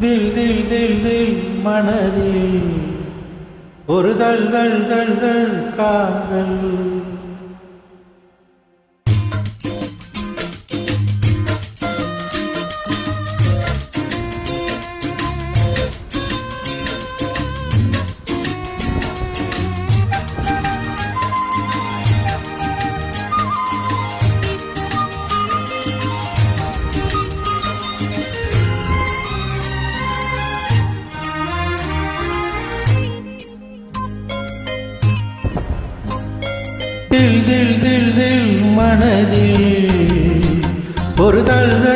தில் தில் தில் தில் மனதில். ஒரு தள் தள் தள் தள் காதல். ஒரு தழுத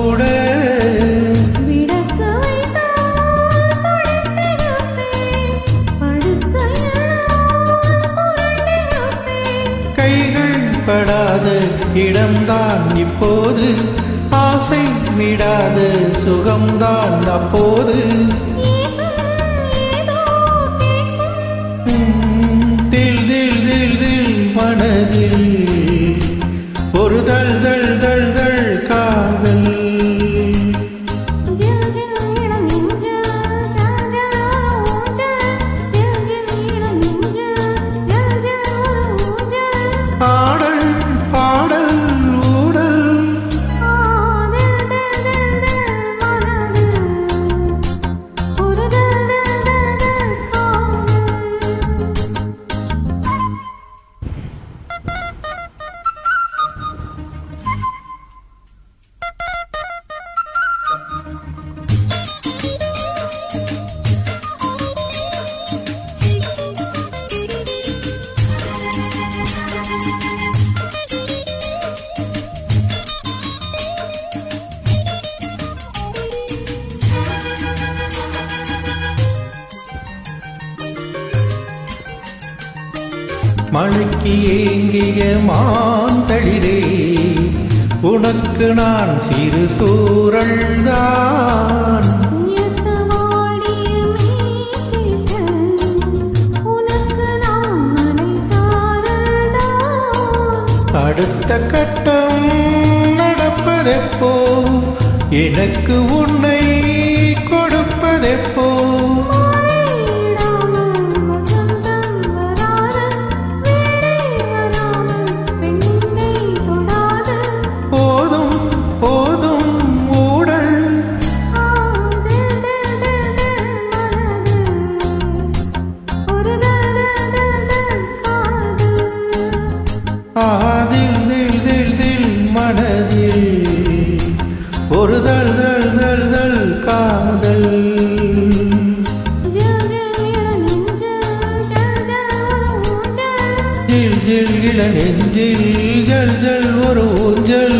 தான் இப்போது. ஆசை விடாத சுகம்தான் அப்போது. மழைக்கு ஏங்கிய மாந்த உனக்கு நான் சிறு தூரள்தான் அடுத்த கட்டம் நடப்பதெப்போ? எனக்கு உன்னை ஜில் ஜில் இள நெஞ்சில் ஜல் ஜல் ஒரு ஊஞ்சல்.